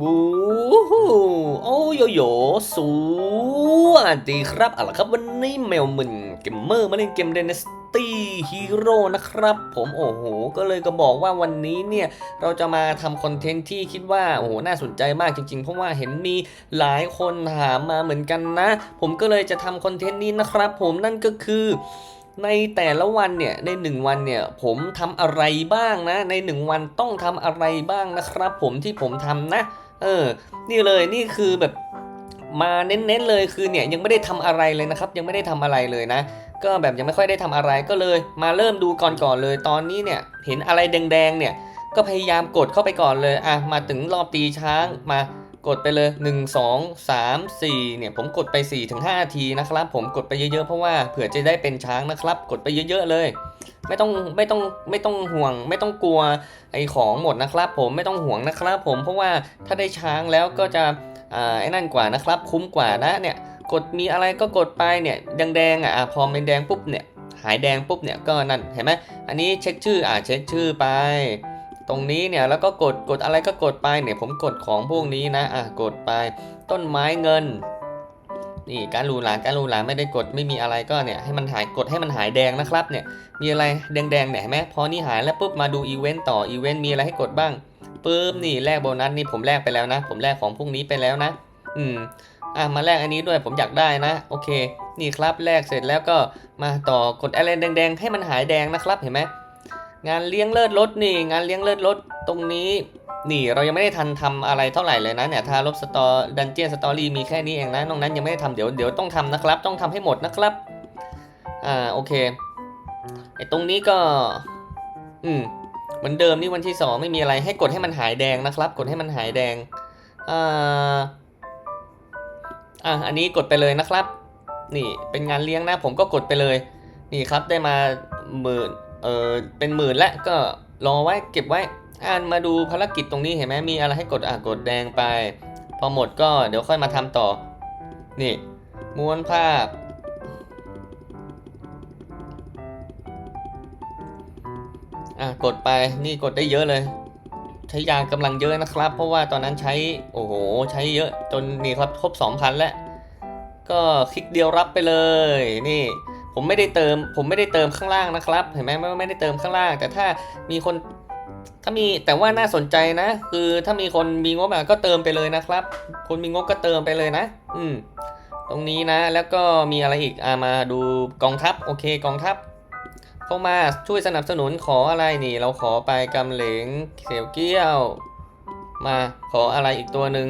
วู้ฮู้โอ้โยโยสวัสดีครับเอาละครับวันนี้แมวมึนเกมเมอร์มาเล่นเกม Dynasty Hero นะครับ ผมโอ้โห ก็เลยก็บอกว่าวันนี้เนี่ย เราจะมาทำคอนเทนต์ที่คิดว่า โอ้โห น่าสนใจมากจริงๆ เพราะว่าเห็นมีหลายคนถามมาเหมือนกันนะ ผมก็เลยจะทำคอนเทนต์นี้นะครับ ผมนั่นก็คือ ในแต่ละวันเนี่ยในหนึ่งวันเนี่ยผมทำอะไรบ้างนะ ในหนึ่งวันต้องทำอะไรบ้างนะครับ ผมที่ผมทำนะ เออ นี่เลยนี่คือแบบมาเน้นๆเลยคือเนี่ยยังไม่ได้ทำอะไรเลยนะครับ ยังไม่ได้ทำอะไรเลยนะ ก็แบบยังไม่ค่อยได้ทำอะไรก็เลย มาเริ่มดูก่อนก่อนๆเลย ตอนนี้เนี่ยเห็นอะไรแดงๆเนี่ยก็พยายามกดเข้าไปก่อนเลยอะมาถึงรอบตีช้างมา กดไปเลย 1 2 3 4 เนี่ยผมกดไป 4-5ถึงนาทีนะครับ ผมกดไปเยอะๆ เพราะว่าเผื่อจะได้เป็นช้างนะครับ กดไปเยอะๆเลย ไม่ต้องไม่ต้องไม่ต้องห่วง ไม่ต้องกลัวไอ้ของหมดนะครับ ผมไม่ต้องห่วงนะครับ ผมเพราะว่าถ้าได้ช้างแล้วก็จะอ่าไอ้นั่นกว่านะครับ คุ้มกว่านะเนี่ยกดมีอะไรก็กดไปเนี่ยแดงๆอะอะพอเป็นแดงปุ๊บเนี่ยหายแดงปุ๊บเนี่ยก็นั่นเห็นไหมอันนี้เช็คชื่ออ่าเช็คชื่อไป ตรงนี้เนี่ยแล้วก็กดกดอะไรก็กดไปเนี่ยผมกดของพวกนี้นะอะกดไปต้นไม้เงินนี่การลูหลาการลูหลาไม่ได้กดไม่มีอะไรก็เนี่ยให้มันหายกดให้มันหายแดงนะครับเนี่ยมีอะไรแดงๆเนี่ยเห็นไหมพอนี่หายแล้วปุ๊บมาดูอีเวนต์ต่ออีเวนต์มีอะไรให้กดบ้างปุ๊บนี่แลกโบนัสนี่ผมแลกไปแล้วนะ ผมแลกของพวกนี้ไปแล้วนะ อืมอะมาแลกอันนี้ด้วยผมอยากได้นะโอเค นี่ครับแลกเสร็จแล้วก็มาต่อกดอะไรแดงๆ ให้มันหายแดงนะครับเห็นไหม งานเลี้ยงเลิศรถนี่ งานเลี้ยงเลิศรถตรงนี้ นี่เรายังไม่ได้ทันทำอะไรเท่าไหร่เลยนะเนี่ยทารบสตอดันเจียนสตอรี่มีแค่นี้เองนะนอกนั้นยังไม่ได้ทำเดี๋ยวเดี๋ยวต้องทำนะครับ ต้องทำให้หมดนะครับอ่าโอเคไอตรงนี้ก็ อืมเหมือนเดิมนี่วันที่สองไม่มีอะไรให้กดให้มันหายแดงนะครับ กดให้มันหายแดงอ่าอะอันนี้กดไปเลยนะครับ นี่เป็นงานเลี้ยงนะ ผมก็กดไปเลย นี่ครับได้มาหมื่น เออเป็นหมื่นแล้วก็รอไว้เก็บไว้อ่านมาดูภารกิจตรงนี้เห็นไหมมีอะไรให้กดอะกดแดงไป พอหมดก็เดี๋ยวค่อยมาทำต่อ นี่ม้วนภาพ อะกดไปนี่กดได้เยอะเลย ใช้ยางกำลังเยอะนะครับ เพราะว่าตอนนั้นใช้โอ้โหใช้เยอะจนนี่ครับครบ 2,000 แล้ว ก็คลิกเดียวรับไปเลยนี่ ผมไม่ได้เติม ผมไม่ได้เติมข้างล่างนะครับ เห็นไหมไม่ไม่ได้เติมข้างล่าง แต่ถ้ามีคนถ้ามีแต่ว่าน่าสนใจนะ คือถ้ามีคนมีงบอะก็เติมไปเลยนะครับ คนมีงบก็เติมไปเลยนะ อืม ตรงนี้นะ แล้วก็มีอะไรอีกอ่ามาดูกองทัพ โอเคกองทัพ เข้ามาช่วยสนับสนุนขออะไรนี่ เราขอไปกำเหลงเสียวเกี้ยว มาขออะไรอีกตัวหนึ่ง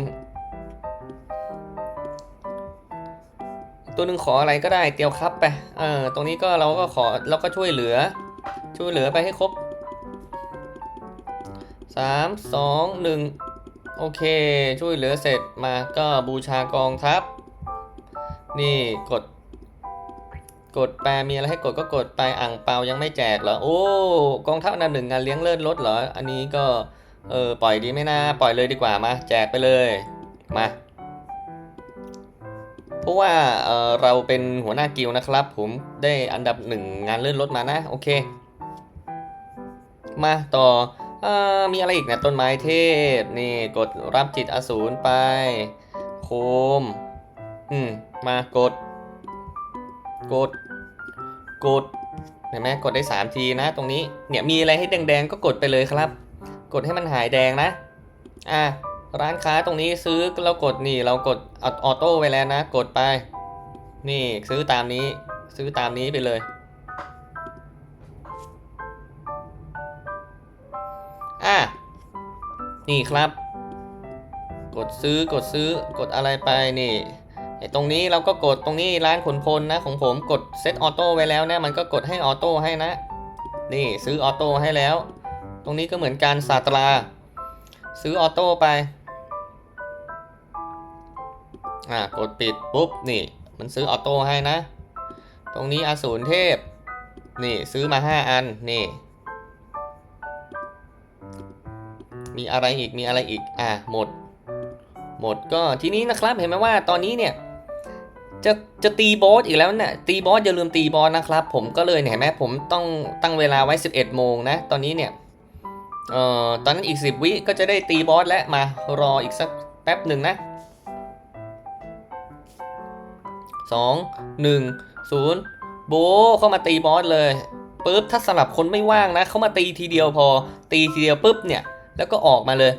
ตัวหนึ่งขออะไรก็ได้เตียวครับไปเออตรงนี้ก็เราก็ขอเราก็ช่วยเหลือ ช่วยเหลือไปให้ครบสามสองหนึ่งโอเค ช่วยเหลือเสร็จมาก็บูชากองทัพ นี่กด กดไปลมีอะไรให้กดก็กดไปอ่างเปายังไม่แจกเหรอ โอ้ กองทัพอันดับหนึ่งงานเลี้ยงเลิศรถเหรอ อันนี้ก็ เออ ปล่อยดีไหมนะปล่อยเลยดีกว่ามา แจกไปเลย มา เพราะว่าเเราเป็นหัวหน้ากิลดนะครับ ผมได้อันดับหนึ่งงานเลื่อนรถมานะ โอเค มาต่ออมีอะไรอีกเนะต้นไม้เทพ นี่กดรับจิตอสูรไป โคม อืม มากด กด กดเห็นไหมกดได้ 3 ทีนะ ตรงนี้เนี่ยมีอะไรให้แดงๆ ก็กดไปเลยครับ กดให้มันหายแดงนะ อะ ร้านค้าตรงนี้ซื้อเรากดนี่เรากดออโต้ไว้แล้วนะ กดไป นี่ซื้อตามนี้ ซื้อตามนี้ไปเลย อะ นี่ครับ กดซื้อกดซื้อกดอะไรไปนี่ไอตรงนี้เราก็กดตรงนี้ร้านขนพลนะของผมกดเซตออโต้ไว้แล้วนะมันก็กดให้ออโต้ให้นะ นี่ซื้อออโต้ให้แล้ว ตรงนี้ก็เหมือนการศาตรา ซื้อออโต้ไป อ่ากดปิดปุ๊บนี่มันซื้อออโต้ให้นะ ตรงนี้อสูรเทพ นี่ซื้อมา 5 อันนี่ มีอะไรอีกมีอะไรอีกอะหมด หมดก็ทีนี้นะครับเห็นไหมว่าตอนนี้เนี่ยจะจะตีบอสอีกแล้วเนี่ยตีบอสอย่าลืมตีบอสนะครับ ผมก็เลยเห็นไหมผมต้องตั้งเวลาไว้ 11 โมงนะ ตอนนี้เนี่ยเอ่อตอนนั้นอีก 10 วิก็จะได้ตีบอสแล้วมารออีกสักแป๊บหนึ่งนะ สองหนึ่งศูนย์โบเข้ามาตีบอสเลยปุ๊บถ้าสำหรับคนไม่ว่างนะเขามาตีทีเดียวพอ ตีทีเดียวปุ๊บเนี่ยแล้วก็ออกมาเลย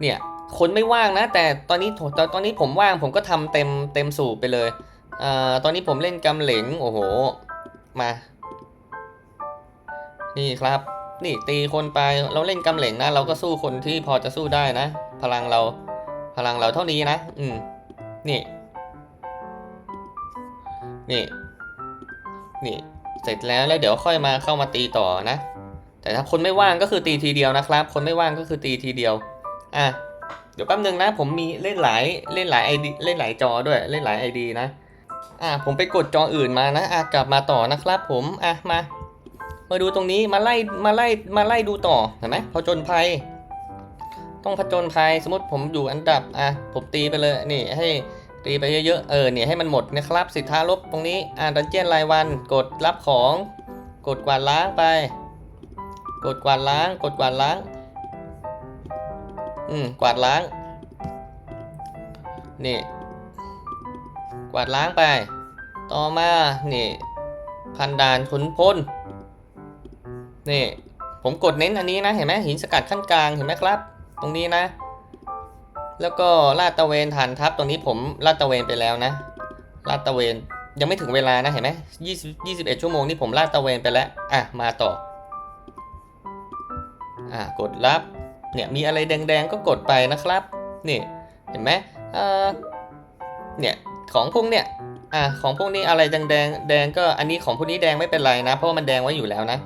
เนี่ยคนไม่ว่างนะ แต่ตอนนี้ตอนตอนนี้ผมว่างผมก็ทำเต็มเต็มสูบไปเลยอ่าตอนนี้ผมเล่นกำเหลงโอ้โหมา นี่ครับ นี่ตีคนไปเราเล่นกำเหลงนะ เราก็สู้คนที่พอจะสู้ได้นะ พลังเราพลังเราเท่านี้นะ อืมนี่ นี่ นี่เสร็จแล้วแล้วเดี๋ยวค่อยมาเข้ามาตีต่อนะ แต่ถ้าคนไม่ว่างก็คือตีทีเดียวนะครับ คนไม่ว่างก็คือตีทีเดียว อะเดี๋ยวแป๊บนึงนะ ผมมีเล่นหลายเล่นหลายไอดีเล่นหลายจอด้วยเล่นหลายไอดีนะอะผมไปกดจออื่นมานะอะกลับมาต่อนะครับผมอะมา มาดูตรงนี้มาไล่มาไล่มาไล่ดูต่อเห็นไหมผจญภัย ต้องผจญภัยสมมติผมอยู่อันดับอะผมตีไปเลยนี่ให้ ตีไปเยอะๆ เออเนี่ยให้มันหมดนะครับ สิทธาลบตรงนี้ อ่านดันเจียนรายวัน กดรับของ กดกวาดล้างไป กดกวาดล้าง กดกวาดล้าง อืม กวาดล้าง นี่ กวาดล้างไป ต่อมา นี่ พันดานขุนพล นี่ ผมกดเน้นอันนี้นะ เห็นไหมหินสกัดขั้นกลาง เห็นไหมครับ ตรงนี้นะ แล้วก็ลาดตะเวนฐานทัพตรงนี้ผมลาดตะเวนไปแล้วนะลาดตะเวนยังไม่ถึงเวลานะเห็นไหมยี่สิบยี่สิบเอ็ดชั่วโมงนี่ผมลาดตะเวนไปแล้ว อะ มาต่อ อะ กดรับ เนี่ยมีอะไรแดงๆ ก็กดไปนะครับ นี่เห็นไหมเออเนี่ยของพวกเนี่ย อะของพวกนี้อะไรแดงแดงๆแดงก็อันนี้ของพวกนี้แดงไม่เป็นไรนะ เพราะามันแดงไว้อยู่แล้วนะ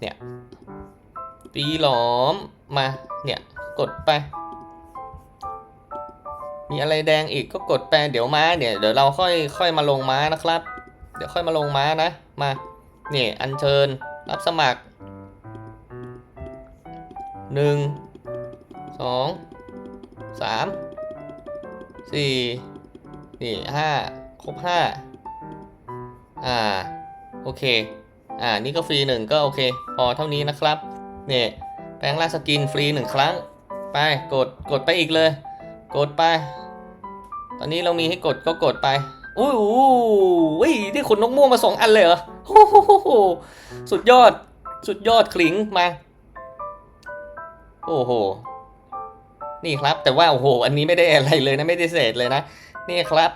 เนี่ยตีหลอมมา เนี่ยกดไป มีอะไรแดงอีกก็กดไปลเดี๋ยวม้าเนี่ยเดี๋ยวเราค่อยค่อยมาลงม้านะครับ เดี๋ยวค่อยมาลงม้านะมาเนี่ยอัญเชิญรับสมัครหนึ่งสองสามสี่นี่ห้าครบห้าอ่าโอเคอ่านี่ก็ฟรีหนึ่งก็โอเค พอเท่านี้นะครับเนี่ยแปลงร่าสกินฟรีหนึ่งครั้ง ไปกดกดไปอีกเลย กดไป ตอนนี้เรามีให้กดก็กดไปอุ้ยอุ้ยนี่ขนนกม่วงมาสองอันเลยเหรอโอ้โหสุดยอด สุดยอดขลิงมา โอ้โห นี่ครับ แต่ว่าโอ้โห อันนี้ไม่ได้อะไรเลยนะ ไม่ได้เศษเลยนะ นี่ครับ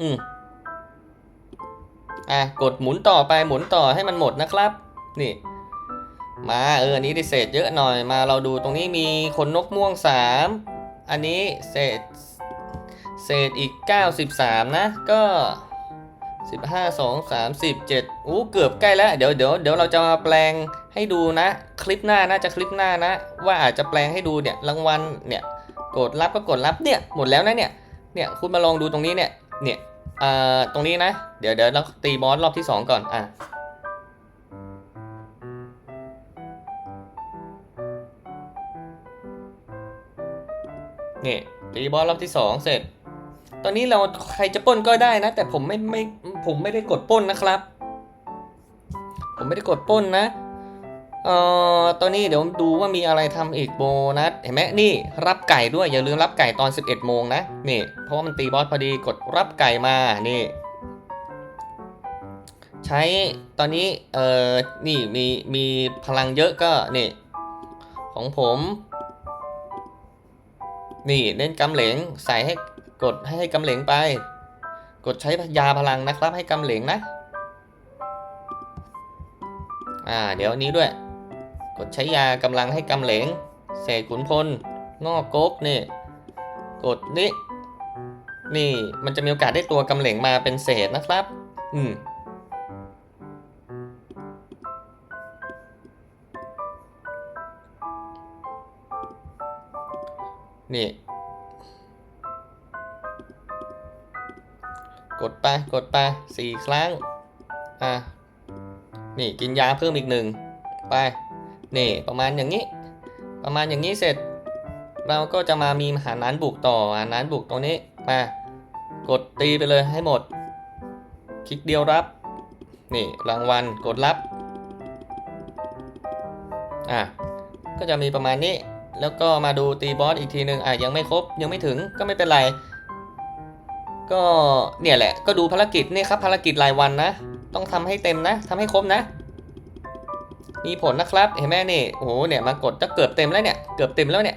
อืมอะ กดหมุนต่อไป หมุนต่อให้มันหมดนะครับ นี่ มา เออ อันนี้ได้เศษเยอะหน่อย มาเราดูตรงนี้มีขนนกม่วงสาม อันนี้เศษเศษอีก 93 นะ ก็ 15 2 3 7อู้เกือบใกล้แล้ว เดี๋ยวเดี๋ยวเดี๋ยวเราจะมาแปลงให้ดูนะ คลิปหน้าน่าจะคลิปหน้านะ ว่าอาจจะแปลงให้ดูเนี่ยรางวัลเนี่ยกดรับก็กดรับเนี่ยหมดแล้วนะเนี่ยเนี่ยคุณมาลองดูตรงนี้เนี่ยเนี่ยอ่อตรงนี้นะ เดี๋ยวเดี๋ยวเราตีบอสรอบที่ 2 ก่อนอะ นี่ตีบอสรอบที่2เสร็จ ตอนนี้เราใครจะป้นก็ได้นะ แต่ผมไม่ไม่ผมไม่ได้กดป้นนะครับ ผมไม่ได้กดป้นนะเอ่อตอนนี้เดี๋ยวดูว่ามีอะไรทำอีกโบนัสเห็นไหมนี่รับไก่ด้วยอย่าลืมรับไก่ตอน 11โมงนะนี่เพราะว่ามันตีบอสพอดีกดรับไก่มานี่ใช้ตอนนี้เอ่อนี่มีมีพลังเยอะก็นี่ของผม นี่เล่นกำเหลงใส่ให้กดให้กำเหลงไป กดใช้ยาพลังนะครับให้กำเหลงนะ อ่า เดี๋ยวนี้ด้วย กดใช้ยากำลังให้กำเหลงเสกขุนพลงอกกกนี่ กดนี่นี่มันจะมีโอกาสได้ตัวกำเหลงมาเป็นเศษนะครับ อืม นี่ กดไป กดไปสี่ครั้ง อะ นี่กินยาเพิ่มอีกหนึ่ง ไป นี่ประมาณอย่างนี้ ประมาณอย่างนี้เสร็จ เราก็จะมามีหารนานบุกต่อหารนานบุกตรงนี้ มา กดตีไปเลยให้หมด คลิกเดียวรับ นี่รางวัล กดรับ อะ ก็จะมีประมาณนี้ แล้วก็มาดูตีบอสอีกทีหนึ่งอะยังไม่ครบยังไม่ถึงก็ไม่เป็นไร ก็เนี่ยแหละ ก็ดูภารกิจนี่ครับภารกิจรายวันนะ ต้องทำให้เต็มนะทำให้ครบนะ มีผลนะครับ เห็นไหมนี่โอ้โหเนี่ยมากดจะเกือบเต็มแล้วเนี่ยเกือบเต็มแล้วเนี่ย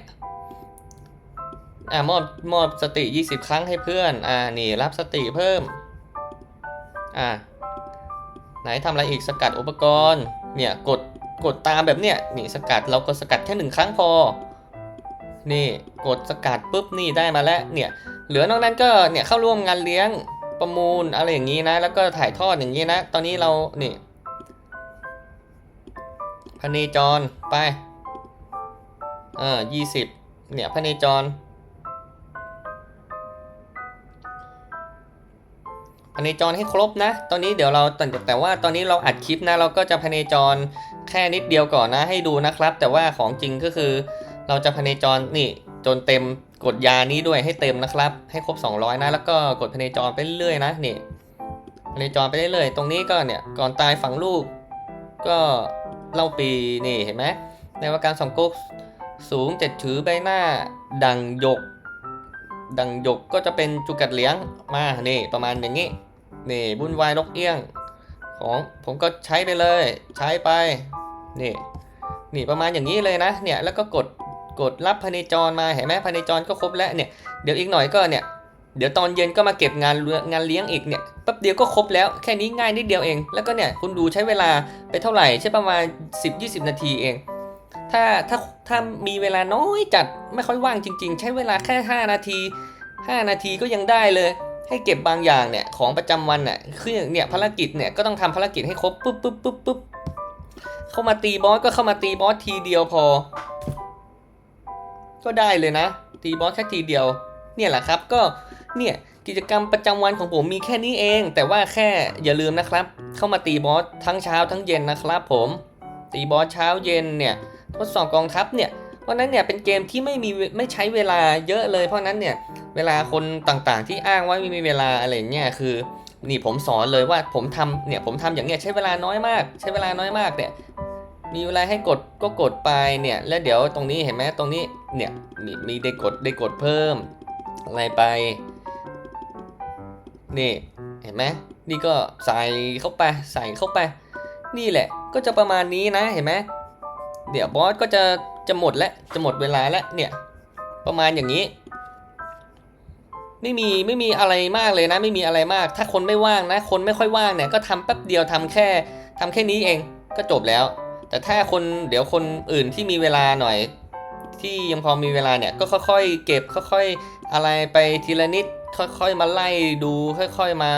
อ่ามอบมอบสติ 20 ครั้งให้เพื่อน อ่านี่รับสติเพิ่ม อ่าไหนทำอะไรอีกสกัดอุปกรณ์ เนี่ยกดกดตามแบบเนี้ยนี่สกัดเราก็สกัดแค่หนึ่งครั้งพอ นี่กดสกัดปุ๊บนี่ได้มาแล้วเนี่ยเหลือนอกนั้นก็เนี่ยเข้าร่วมงานเลี้ยงประมูลอะไรอย่างนี้นะ แล้วก็ถ่ายทอดอย่างนี้นะ ตอนนี้เรานี่พเนจรไปเออยี่สิบเนี่ยพเนจรพเนจรให้ครบนะ ตอนนี้เดี๋ยวเราแต่แต่ว่าตอนนี้เราอัดคลิปนะ เราก็จะพเนจรแค่นิดเดียวก่อนนะให้ดูนะครับ แต่ว่าของจริงก็คือ เราจะพเนจรนี่จนเต็มกดยานี้ด้วยให้เต็มนะครับ ให้ครบ 200 นะ แล้วก็กดพเนจรไปเรื่อยนะนี่พเนจรไปเรื่อยๆตรงนี้ก็เนี่ยก่อนตายฝังลูก ก็เล่าปีนี่เห็นไหมในวาการสองก๊กสูงเจ็ดถือใบหน้าดังหยก ดังหยกก็จะเป็นจุกัดเลี้ยงมานี่ประมาณอย่างนี้นี่บุญวายนกเอี้ยง ของผมก็ใช้ไปเลย ใช้ไปนี่นี่ประมาณอย่างนี้เลยนะเนี่ยแล้วก็กด กดรับพเนจรมาเห็นไหมพเนจรก็ครบแล้วเนี่ยเดี๋ยวอีกหน่อยก็เนี่ยเดี๋ยวตอนเย็นก็มาเก็บงานงานเลี้ยงอีกเนี่ยแป๊บเดียวก็ครบแล้วแค่นี้ง่ายนิดเดียวเอง แล้วก็เนี่ยคุณดูใช้เวลาไปเท่าไหร่ใช่ประมาณ 10-20 นาทีเอง ถ้าถ้าถ้ามีเวลาน้อยจัดไม่ค่อยว่างจริง ๆ ใช้เวลาแค่ 5 นาที 5 นาทีก็ยังได้เลย ให้เก็บบางอย่างเนี่ยของประจำวันเนี่ยคือเนี่ยภารกิจเนี่ยก็ต้องทำภารกิจให้ครบปุ๊บปุ๊บปุ๊บปุ๊บเข้ามาตีบอสก็เข้ามาตีบอสทีเดียวพอ ก็ได้เลยนะ ตีบอสแค่ทีเดียว เนี่ยแหละครับก็เนี่ยกิจกรรมประจำวันของผมมีแค่นี้เอง แต่ว่าแค่อย่าลืมนะครับ เข้ามาตีบอสทั้งเช้าทั้งเย็นนะครับผม ตีบอสเช้าเย็นเนี่ยทดสอบกองทัพเนี่ยเพราะนั้นเนี่ยเป็นเกมที่ไม่มีไม่ใช้เวลาเยอะเลย เพราะนั้นเนี่ยเวลาคนต่างๆ ที่อ้างว่าไม่มีเวลาอะไรเนี่ยคือนี่ผมสอนเลยว่าผมทำเนี่ยผมทำอย่างเนี้ยใช้เวลาน้อยมาก ใช้เวลาน้อยมากเนี่ย มีเวลาให้กดก็กดไปเนี่ย แล้วเดี๋ยวตรงนี้เห็นไหมตรงนี้เนี่ยมีมีได้กดได้กดเพิ่มอะไรไป นี่เห็นไหมนี่ก็ใส่เข้าไปใส่เข้าไป นี่แหละก็จะประมาณนี้นะเห็นไหมเดี๋ยวบอสก็จะจะหมดแล้วจะหมดเวลาแล้วเนี่ยประมาณอย่างนี้ ไม่มีไม่มีอะไรมากเลยนะ ไม่มีอะไรมาก ถ้าคนไม่ว่างนะ คนไม่ค่อยว่างเนี่ยก็ทำแป๊บเดียวทำแค่ทำแค่นี้เองก็จบแล้ว แต่ถ้าคนเดี๋ยวคนอื่นที่มีเวลาหน่อย ที่ยังพอมีเวลาเนี่ยก็ค่อยๆ เก็บค่อยๆ อะไรไปทีละนิดค่อยๆมาไล่ดูค่อย ๆมา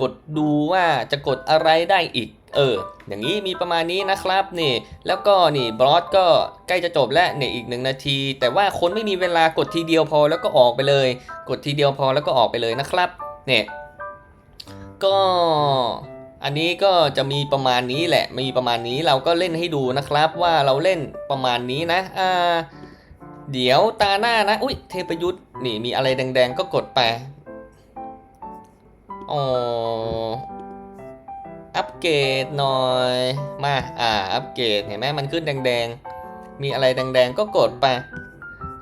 กดดูว่าจะกดอะไรได้อีก เออ อย่างนี้มีประมาณนี้นะครับนี่ แล้วก็นี่บลอสก็ใกล้จะจบแล้วเนี่ยอีกหนึ่งนาที แต่ว่าคนไม่มีเวลากดทีเดียวพอแล้วก็ออกไปเลย กดทีเดียวพอแล้วก็ออกไปเลยนะครับ เนี่ย ก็ อันนี้ก็จะมีประมาณนี้แหละ มีประมาณนี้เราก็เล่นให้ดูนะครับว่าเราเล่นประมาณนี้นะ อ่า เดี๋ยวตาหน้านะ อุ้ยเทพยุทธ์นี่มีอะไรแดงๆก็กดไป อ๋อ อัปเกรดหน่อย มา อ่า อัปเกรดเห็นไหมมันขึ้นแดงๆ มีอะไรแดงๆก็กดไป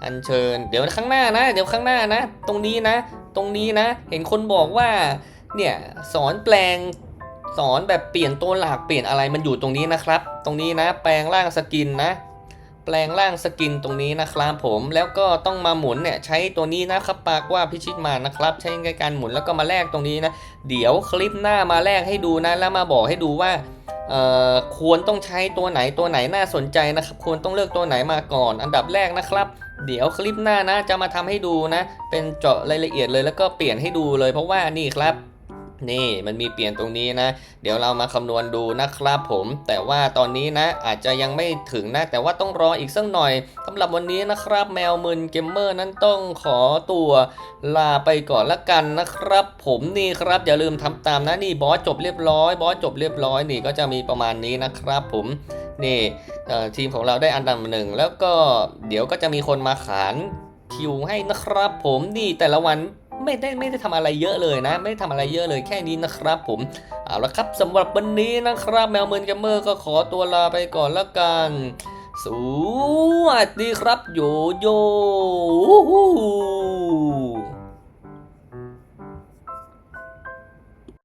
อัญเชิญ เดี๋ยวข้างหน้านะ เดี๋ยวข้างหน้านะ ตรงนี้นะ ตรงนี้นะ เห็นคนบอกว่า เนี่ยสอนแปลง สอนแบบเปลี่ยนตัวหลักเปลี่ยนอะไรมันอยู่ตรงนี้นะครับ ตรงนี้นะแปลงร่างสกินนะ แปลงร่างสกินตรงนี้นะครับผมแล้วก็ต้องมาหมุนเนี่ยใช้ตัวนี้นะครับปากว่าพิชิตมานะครับ ใช้ในการหมุนแล้วก็มาแลกตรงนี้นะ เดี๋ยวคลิปหน้ามาแลกให้ดูนะ แล้วมาบอกให้ดูว่าควรต้องใช้ตัวไหนตัวไหนน่าสนใจนะครับ ควรต้องเลือกตัวไหนมาก่อน อันดับแรกนะครับ เดี๋ยวคลิปหน้านะจะมาทำให้ดูนะ เป็นเจาะรายละเอียดเลยแล้วก็เปลี่ยนให้ดูเลยเพราะว่านี่ครับ นี่มันมีเปลี่ยนตรงนี้นะ เดี๋ยวเรามาคำนวณดูนะครับผมแต่ว่าตอนนี้นะอาจจะยังไม่ถึงนะ แต่ว่าต้องรออีกสักหน่อยสำหรับวันนี้นะครับแมวมึนเกมเมอร์นั้นต้องขอตัวลาไปก่อนละกันนะครับ ผมนี่ครับอย่าลืมทำตามนะนี่บอสจบเรียบร้อยบอสจบเรียบร้อยนี่ก็จะมีประมาณนี้นะครับผมนี่ทีมของเราได้อันดับหนึ่งแล้วก็เดี๋ยวก็จะมีคนมาขานคิวให้นะครับผมนี่แต่ละวัน ไม่ได้ไม่ได้ทำอะไรเยอะเลยนะ ไม่ได้ทำอะไรเยอะเลยแค่นี้นะครับผมเอาละครับสำหรับวันนี้นะครับแมวเมินกัมเมอร์ก็ขอตัวลาไปก่อนละกัน สวัสดีครับโยโย่